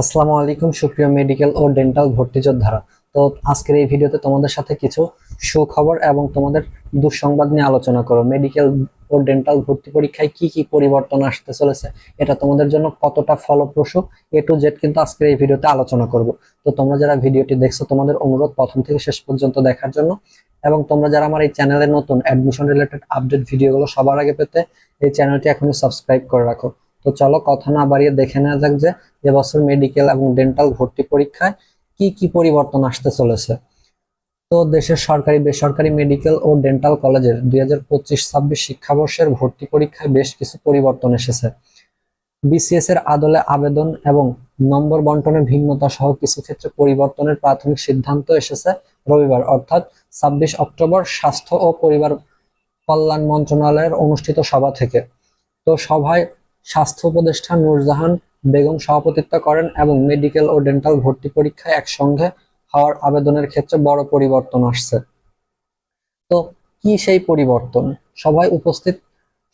আসসালামু আলাইকুম, সুপ্রিয় মেডিকেল ও ডেন্টাল ভর্তি যোদ্ধারা। তো আজকের এই ভিডিওতে তোমাদের সাথে কিছু সুখবর এবং তোমাদের দুঃসংবাদ নিয়ে আলোচনা করো মেডিকেল ও ডেন্টাল ভর্তি পরীক্ষায় কি কি পরিবর্তন আসতে চলেছে, এটা তোমাদের জন্য কতটা ফলপ্রসূ, এ টু জেড কিন্তু আজকের এই ভিডিওতে আলোচনা করব। তো তোমরা যারা ভিডিওটি দেখছ, তোমাদের অনুরোধ প্রথম থেকে শেষ পর্যন্ত দেখার জন্য, এবং তোমরা যারা আমার এই চ্যানেলে নতুন অ্যাডমিশন রিলেটেড আপডেট ভিডিওগুলো সবার আগে পেতে, এই চ্যানেলটি এখনই সাবস্ক্রাইব করে রাখো। তো চলো কথা না বাড়িয়ে দেখে নেওয়া যাক যে এবছর মেডিকেল এবং ডেন্টাল ভর্তি পরীক্ষায় কি কি পরিবর্তন আসতে চলেছে। তো দেশের সরকারি, বেসরকারি মেডিকেল ও ডেন্টাল কলেজের দুই হাজার পঁচিশ, ছাব্বিশ শিক্ষাবর্ষের ভর্তি পরীক্ষায় বেশ কিছু পরিবর্তন এসেছে। বিসিএস এর আদলে আবেদন এবং নম্বর বন্টনের ভিন্নতা সহ কিছু ক্ষেত্রে পরিবর্তনের প্রাথমিক সিদ্ধান্ত এসেছে রবিবার, অর্থাৎ ছাব্বিশ অক্টোবর স্বাস্থ্য ও পরিবার কল্যাণ মন্ত্রণালয়ের অনুষ্ঠিত সভা থেকে। তো সভায় স্বাস্থ্য উপদেষ্টা নূরজাহান বেগম সভাপতিত্ব করেন এবং মেডিকেল ও ডেন্টাল ভর্তি পরীক্ষায় একসঙ্গে হওয়ার আবেদনের ক্ষেত্রে বড় পরিবর্তন আসছে। তো কি সেই পরিবর্তন? সবাই উপস্থিত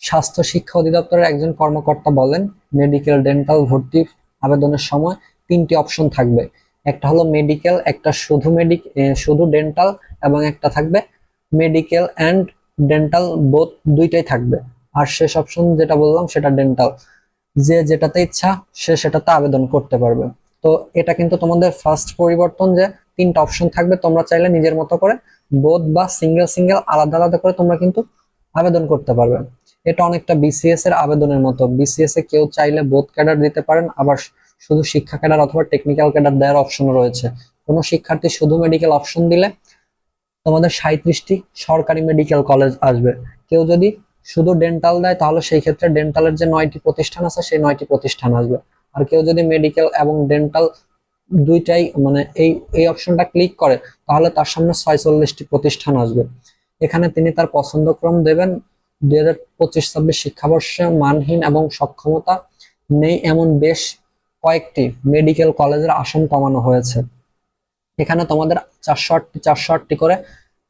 স্বাস্থ্য শিক্ষা অধিদপ্তরের একজন কর্মকর্তা বলেন, মেডিকেল ডেন্টাল ভর্তি আবেদনের সময় তিনটি অপশন থাকবে। একটা হলো মেডিকেল, একটা শুধু মেডিক শুধু ডেন্টাল এবং একটা থাকবে মেডিকেল অ্যান্ড ডেন্টাল বোথ দুইটাই থাকবে। আর শেষ অপশন যেটা বললাম সেটা ডেন্টাল যে যেটাতে ইচ্ছা, সে সেটাতে আবেদন করতে পারবে। তো এটা কিন্তু তোমাদের ফার্স্ট পরিবর্তন যে তিনটা অপশন থাকবে, তোমরা চাইলে নিজের মতো করে বোধ বা সিঙ্গেল সিঙ্গেল আলাদা আলাদা করে তোমরা কিন্তু আবেদন করতে পারবে। এটা অনেকটা বিসিএস এর আবেদনের মতো। বিসিএস এ কেউ চাইলে বোধ ক্যাডার দিতে পারেন, আবার শুধু শিক্ষা ক্যাডার অথবা টেকনিক্যাল ক্যাডার দেওয়ার অপশনও রয়েছে। কোনো শিক্ষার্থী শুধু মেডিকেল অপশন দিলে তোমাদের সাঁত্রিশটি সরকারি মেডিকেল কলেজ আসবে। কেউ যদি শুধু ডেন্টাল দেয়, তাহলে সেই ক্ষেত্রে ডেন্টালের যে নয়টি প্রতিষ্ঠান আছে, সেই নয়টি প্রতিষ্ঠান আসবে। আর কেউ যদি মেডিকেল এবং ডেন্টাল দুইটাই মানে এই এই অপশনটা ক্লিক করে, তাহলে তার সামনে ছয়চল্লিশটি প্রতিষ্ঠান আসবে। এখানে তিনি তার পছন্দক্রম দেবেন। দুই হাজার পঁচিশ, ছাব্বিশ শিক্ষাবর্ষে মানহীন এবং সক্ষমতা নেই এমন বেশ কয়েকটি মেডিকেল কলেজের আসন কমানো হয়েছে। এখানে তোমাদের চারশো আটটি চারশো আটটি করে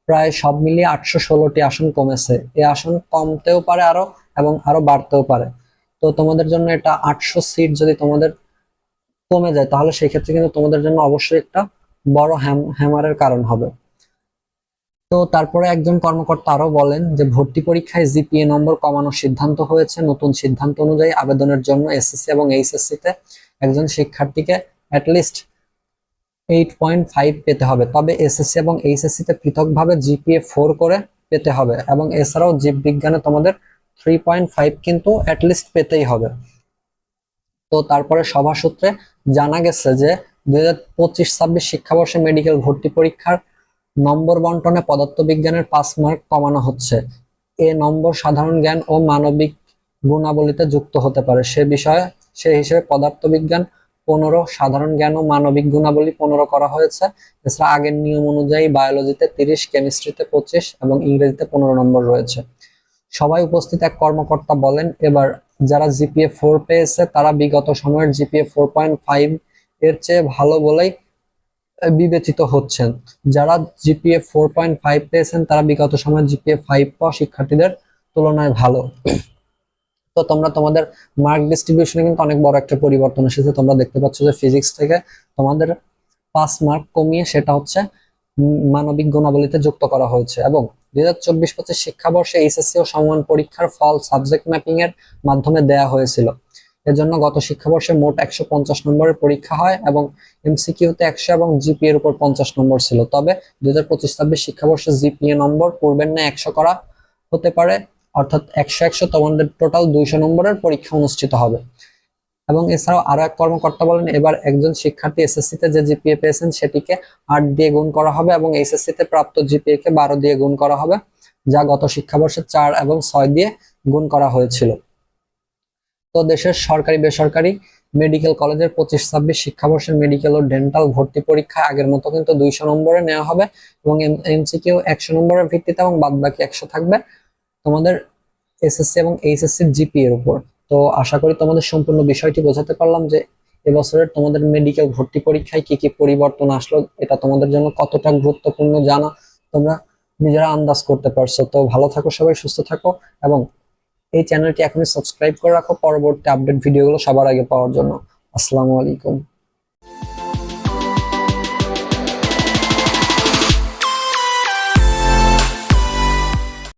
প্রায় সব মিলিয়ে আটশো ষোলোটি আসন কমেছে। এই আসন কমতেও পারে আরও এবং আরও বাড়তেও পারে। তো তোমাদের জন্য এটা আটশো সিট যদি তোমাদের কমে যায়, তাহলে সেই ক্ষেত্রে কিন্তু তোমাদের জন্য অবশ্যই একটা বড় হ্যামারের কারণ হবে। তো তারপরে একজন কর্মকর্তা আরও বলেন যে, ভর্তি পরীক্ষায় জিপিএ নম্বর কমানোর সিদ্ধান্ত হয়েছে। নতুন সিদ্ধান্ত অনুযায়ী আবেদনের জন্য এসএসসি এবং এইচএসসি তে একজন শিক্ষার্থীকে অ্যাটলিস্ট এইট পয়েন্ট ফাইভ পেতে হবে। তবে এসএসসি এবং এইচএসসি তে পৃথকভাবে জিপিএ ফোর করে পেতে হবে এবং এছাড়াও জীববিজ্ঞানে তোমাদের থ্রি পয়েন্ট ফাইভ কিন্তু অ্যাটলিস্ট পেতেই হবে। তো তারপরে সভা সূত্রে জানা গেছে যে দুই হাজার পঁচিশ ছাব্বিশ শিক্ষাবর্ষে মেডিকেল ভর্তি পরীক্ষার নম্বর বন্টনে পদার্থবিজ্ঞানের পাঁচ মার্ক কমানো হচ্ছে। এ নম্বর সাধারণ জ্ঞান ও মানবিক গুণাবলীতে যুক্ত হতে পারে। সে বিষয়ে, সে হিসেবে পদার্থবিজ্ঞান পনেরো সাধারণ জ্ঞান ও মানবিক গুণাবলী পনেরো করা হয়েছে। এছাড়া আগের নিয়ম অনুযায়ী বায়োলজিতে তিরিশ কেমিস্ট্রিতে পঁচিশ এবং ইংরেজিতে পনেরো নম্বর রয়েছে। সবাই উপস্থিত এক কর্মকর্তা বলেন, এবার যারা জিপিএ ফোর পেয়েছে, তারা বিগত সময়ের জিপিএ ফোর পয়েন্ট ফাইভ এর চেয়ে ভালো বলেই বিবেচিত হচ্ছেন। যারা জিপিএ ফোর পয়েন্ট ফাইভ পেয়েছেন, তারা বিগত সময়ের জিপিএ ফাইভ পাওয়া শিক্ষার্থীদের তুলনায় ভালো। তো তোমরা তোমাদের মার্ক ডিস্ট্রিবিউশনে কিন্তু অনেক বড় একটা পরিবর্তন এসেছে। তোমরা দেখতে পাচ্ছ যে ফিজিক্স থেকে তোমাদের পাস মার্ক কমিয়ে সেটা হচ্ছে মানবিক গুণাবলীতে যুক্ত করা হয়েছে এবং দুই হাজার চব্বিশ পঁচিশ শিক্ষাবর্ষে এইচএসসি ও সমমান পরীক্ষার ফল সাবজেক্ট ম্যাপিং এর মাধ্যমে দেয়া হয়েছিল। এজন্য গত শিক্ষাবর্ষে মোট একশো পঞ্চাশ নম্বরের পরীক্ষা হয় এবং এমসিকিউতে একশো এবং জিপিএ এর উপর পঞ্চাশ নম্বর ছিল। তবে দুই হাজার পঁচিশ ছাব্বিশ শিক্ষাবর্ষে জিপিএ নম্বর পূর্বের ন্যায় একশো করা হতে পারে। অর্থাৎ একশো একশো তোমাদের টোটাল দুইশো নম্বরের পরীক্ষা অনুষ্ঠিত হবে। এবং এছাড়াও আরও এক কর্মকর্তা বলেন, এবার একজন শিক্ষার্থী এসএসসি তে যে জিপিএ পেয়েছেন সেটিকে আট দিয়ে গুণ করা হবে এবং এইচএসসি তে প্রাপ্ত জিপিএ কে বারো দিয়ে গুণ করা হবে, যা গত শিক্ষাবর্ষে চার এবং ছয় দিয়ে গুণ করা হয়েছিল। তো দেশের সরকারি, বেসরকারি মেডিকেল কলেজের পঁচিশ, ছাব্বিশ শিক্ষাবর্ষের মেডিকেল ও ডেন্টাল ভর্তি পরীক্ষা আগের মতো কিন্তু দুইশো নম্বরে নেওয়া হবে এবং এমসিকিউ একশো নম্বরের ভিত্তিতে এবং বাদ বাকি একশো থাকবে। তোমাদের এসএসসি এবং এইচএসসি জিপি এর উপর। তো আশা করি তোমাদের সম্পূর্ণ বিষয়টি বোঝাতে পারলাম যে এবছরের তোমাদের মেডিকেল ভর্তি পরীক্ষায় কি কি পরিবর্তন আসলো, এটা তোমাদের জন্য কতটা গুরুত্বপূর্ণ জানা তোমরা নিজেরা আন্দাজ করতে পারছ। তো ভালো থাকো সবাই, সুস্থ থাকো এবং এই চ্যানেলটি এখনই সাবস্ক্রাইব করে রাখো, পরবর্তী আপডেট ভিডিওগুলো সবার আগে পাওয়ার জন্য। আসসালামু আলাইকুম।